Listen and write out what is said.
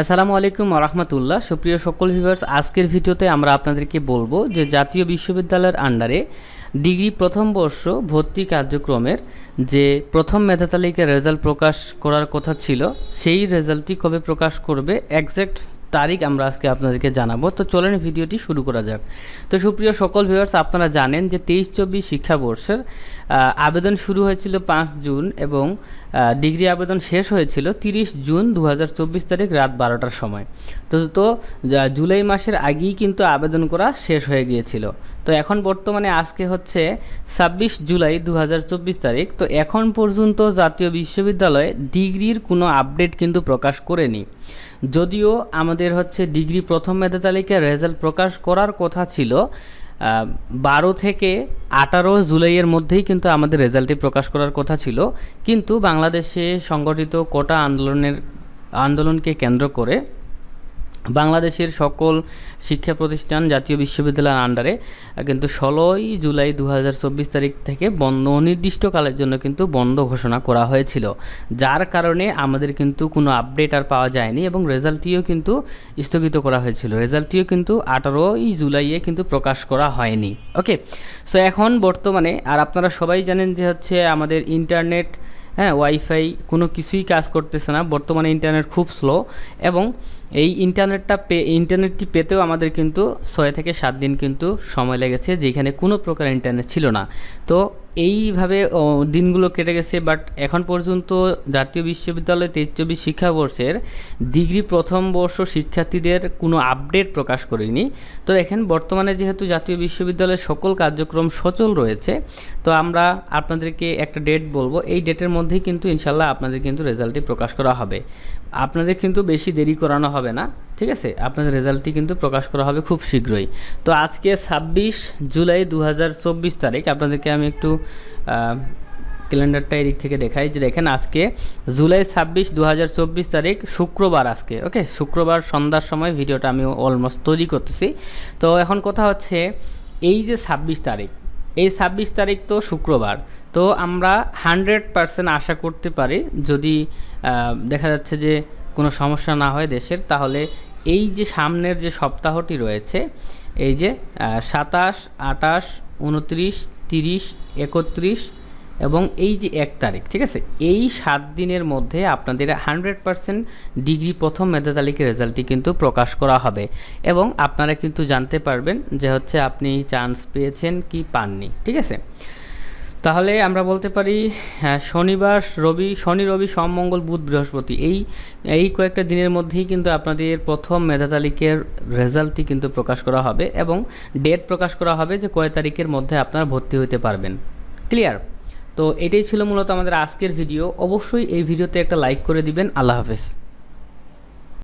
আসসালামু আলাইকুম রহমতুল্লাহ। সুপ্রিয় সকল ভিভার্স আজকের ভিডিওতে আমরা আপনাদেরকে বলব যে জাতীয় বিশ্ববিদ্যালয়ের আন্ডারে ডিগ্রি প্রথম বর্ষ ভর্তি কার্যক্রমের যে প্রথম মেধা তালিকার রেজাল্ট প্রকাশ করার কথা ছিল, সেই রেজাল্টটি কবে প্রকাশ করবে? একজ্যাক্ট তারিখ আমরা আজকে আপনাদেরকে জানাব। তো চলেন ভিডিওটি শুরু করা যাক। তো সুপ্রিয় সকল ভিউয়ার্স আপনারা জানেন যে তেইশ চব্বিশ শিক্ষাবর্ষের আবেদন শুরু হয়েছিল পাঁচ জুন এবং ডিগ্রি আবেদন শেষ হয়েছিল তিরিশ জুন দু হাজার চব্বিশ তারিখ রাত বারোটার সময়। তো তো জুলাই মাসের আগেই কিন্তু আবেদন করা শেষ হয়ে গিয়েছিল। তো এখন বর্তমানে আজকে হচ্ছে ছাব্বিশ জুলাই দু হাজার চব্বিশ তারিখ। তো এখন পর্যন্ত জাতীয় বিশ্ববিদ্যালয়ে ডিগ্রির কোনো আপডেট কিন্তু প্রকাশ করেনি। যদিও আমাদের হচ্ছে ডিগ্রি প্রথম মেধা তালিকার রেজাল্ট প্রকাশ করার কথা ছিল বারো থেকে আঠারো জুলাইয়ের মধ্যেই কিন্তু আমাদের রেজাল্টটি প্রকাশ করার কথা ছিল। কিন্তু বাংলাদেশে সংগঠিত কোটা আন্দোলনের, আন্দোলনকে কেন্দ্র করে বাংলাদেশের সকল শিক্ষা প্রতিষ্ঠান জাতীয় বিশ্ববিদ্যালয়ের আন্ডারে কিন্তু ষোলোই জুলাই দু হাজার চব্বিশ তারিখ থেকে বন্ধ, অনির্দিষ্টকালের জন্য কিন্তু বন্ধ ঘোষণা করা হয়েছিল। যার কারণে আমাদের কিন্তু কোনো আপডেট আর পাওয়া যায়নি এবং রেজাল্টটিও কিন্তু স্থগিত করা হয়েছিল। রেজাল্টটিও কিন্তু আঠারোই জুলাইয়ে কিন্তু প্রকাশ করা হয়নি। ওকে সো এখন বর্তমানে, আর আপনারা সবাই জানেন যে হচ্ছে আমাদের ইন্টারনেট হ্যাঁ ওয়াইফাই কোনো কিছুই কাজ করতেছে না। বর্তমানে ইন্টারনেট খুব স্লো এবং এই ইন্টারনেটটা পে ইন্টারনেটটি পেতেও আমাদের কিন্তু ছয় থেকে সাত দিন কিন্তু সময় লেগেছে, যেখানে কোনো প্রকার ইন্টারনেট ছিল না। তো এইভাবে দিনগুলো কেটে গেছে বাট এখন পর্যন্ত জাতীয় বিশ্ববিদ্যালয় তেইশ চব্বিশ শিক্ষাবর্ষের ডিগ্রি প্রথম বর্ষ শিক্ষার্থীদের কোনো আপডেট প্রকাশ করেনি। তো এখন বর্তমানে যেহেতু জাতীয় বিশ্ববিদ্যালয়ের সকল কার্যক্রম সচল রয়েছে, তো আমরা আপনাদেরকে একটা ডেট বলব। এই ডেটের মধ্যেই কিন্তু ইনশাল্লাহ আপনাদের কিন্তু রেজাল্টটি প্রকাশ করা হবে। আপনাদের কিন্তু বেশি দেরি করানো হবে না, ঠিক আছে? আপনাদের রেজাল্টটি কিন্তু প্রকাশ করা হবে খুব শীঘ্রই। তো আজকে ছাব্বিশ জুলাই দু হাজার চব্বিশ তারিখ, আপনাদেরকে আমি একটু ক্যালেন্ডারটা এদিক থেকে দেখাই যে দেখেন আজকে জুলাই ছাব্বিশ দু তারিখ শুক্রবার আজকে, ওকে? শুক্রবার সন্ধ্যার সময় ভিডিওটা আমি অলমোস্ট তৈরি করতেছি। তো এখন কথা হচ্ছে এই যে ছাব্বিশ তারিখ, এই ছাব্বিশ তারিখ তো শুক্রবার, তো আমরা হান্ড্রেড পারসেন্ট আশা করতে পারি যদি দেখা যাচ্ছে যে কোনো সমস্যা না হয় দেশের, তাহলে এই যে সামনের যে সপ্তাহটি রয়েছে, এই যে সাতাশ আটাশ উনত্রিশ তিরিশ, একত্রিশ এবং এই যে এক তারিখ, ঠিক আছে? এই সাত দিনের মধ্যে আপনাদের হান্ড্রেড পারসেন্ট ডিগ্রি প্রথম মেধা তালিকার রেজাল্টটি কিন্তু প্রকাশ করা হবে এবং আপনারা কিন্তু জানতে পারবেন যে হচ্ছে আপনি চান্স পেয়েছেন কি পাননি, ঠিক আছে? তাহলে আমরা বলতে পারি হ্যাঁ, শনিবার রবি শনি রবি সোম মঙ্গল বুধ বৃহস্পতি এই এই কয়েকটা দিনের মধ্যেই কিন্তু আপনাদের প্রথম মেধা তালিকের রেজাল্টটি কিন্তু প্রকাশ করা হবে এবং ডেট প্রকাশ করা হবে যে কয় তারিখের মধ্যে আপনারা ভর্তি হতে পারবেন। ক্লিয়ার? তো এটাই ছিল মূলত আমাদের আজকের ভিডিও। অবশ্যই এই ভিডিওতে একটা লাইক করে দিবেন। আল্লাহ হাফেজ।